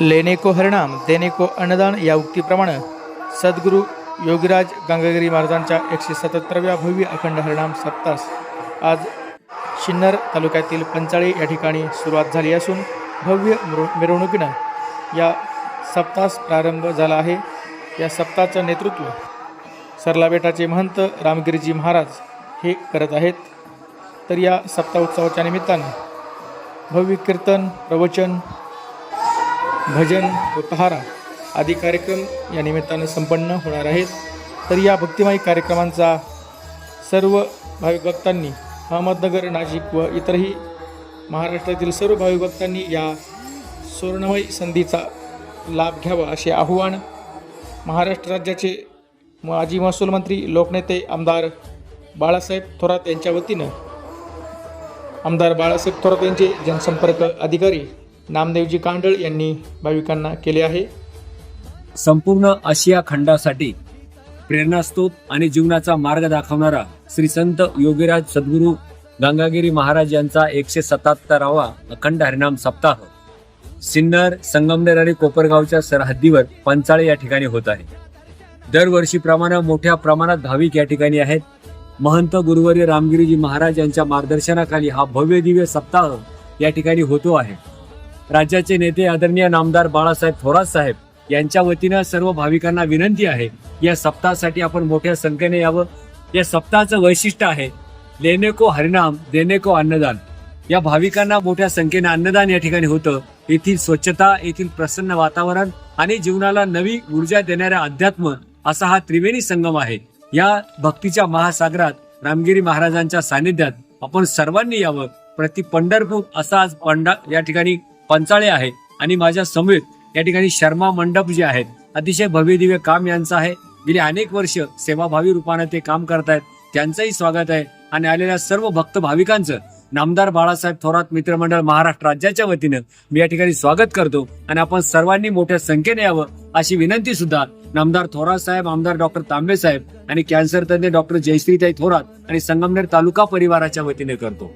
लेने को हरिणाम देणे को अन्नदान या उक्तीप्रमाणे सद्गुरू योगीराज गंगागिरी महाराजांच्या एकशे सत्याहत्तराव्या भव्य अखंड हरिणाम सप्तास. आज शिन्नर तालुक्यातील पंचाळी या ठिकाणी सुरुवात झाली असून भव्य मिरवणुकीनं या सप्तास प्रारंभ झाला आहे. या सप्ताहाचं नेतृत्व सरला बेटाचे महंत रामगिरीजी महाराज हे करत आहेत. तर या सप्ताह उत्सवाच्या निमित्तानं भव्य कीर्तन प्रवचन भजन व पहारा आदी कार्यक्रम या निमित्तानं संपन्न होणार आहेत. तर या भक्तिमाई कार्यक्रमांचा सर्व भाविक भक्तांनी अहमदनगर नाशिक व इतरही महाराष्ट्रातील सर्व भाविक भक्तांनी या सुवर्णमय संधीचा लाभ घ्यावा असे आव्हान महाराष्ट्र राज्याचे माजी महसूल मंत्री लोकनेते आमदार बाळासाहेब थोरात यांच्या वतीनं आमदार बाळासाहेब थोरात यांचे जनसंपर्क अधिकारी नामदेवजी कांडळ यांनी भाविकांना केले आहे. संपूर्ण आशिया खंडासाठी प्रेरणास्त्रोत आणि जीवनाचा मार्ग दाखवणारा श्री संत योगीराज सद्गुरू गंगागिरी महाराज यांचा एकशे सत्याहत्तरावा अखंड हरिनाम सप्ताह सिन्नर संगमनेर आणि कोपरगावच्या सरहद्दीवर पंचाळे या ठिकाणी होत आहे. दरवर्षीप्रमाणे मोठ्या प्रमाणात भाविक या ठिकाणी आहेत. महंत गुरुवर्य रामगिरीजी महाराज यांच्या मार्गदर्शनाखाली हा भव्य दिव्य सप्ताह या ठिकाणी होतो आहे. राज्याचे नेते आदरणीय नामदार बाळासाहेब थोरात साहेब यांच्या वतीनं सर्व भाविकांना विनंती आहे या सप्ताहासाठी आपण मोठ्या संख्येने यावं. या सप्ताहाचं वैशिष्ट्य आहे लेने को हरिनाम देणे को अन्नदान. या भाविकांना मोठ्या संख्येने अन्नदान या ठिकाणी होतं. येथील स्वच्छता येथील प्रसन्न वातावरण आणि जीवनाला नवी ऊर्जा देणाऱ्या अध्यात्म असा हा त्रिवेणी संगम आहे. या भक्तीच्या महासागरात रामगिरी महाराजांच्या सानिध्यात आपण सर्वांनी यावं. प्रति पंढरपूर असा आज पंडा या ठिकाणी पंचाळे आहे. आणि माझ्या समवेत या ठिकाणी शर्मा मंडप जे आहेत अतिशय भव्य दिव्य काम यांचं आहे. गेली अनेक वर्ष सेवाभावी रूपाने ते काम करतायत. त्यांचंही स्वागत आहे. आणि आलेल्या सर्व भक्त भाविकांचं नामदार बाळासाहेब थोरात मित्रमंडळ महाराष्ट्र राज्याच्या वतीनं मी या ठिकाणी स्वागत करतो. आणि आपण सर्वांनी मोठ्या संख्येने यावं अशी विनंती सुद्धा नामदार थोरात साहेब आमदार डॉक्टर तांबे साहेब आणि कॅन्सर तज्ञ डॉक्टर जयश्रीताई थोरात आणि संगमनेर तालुका परिवाराच्या वतीने करतो.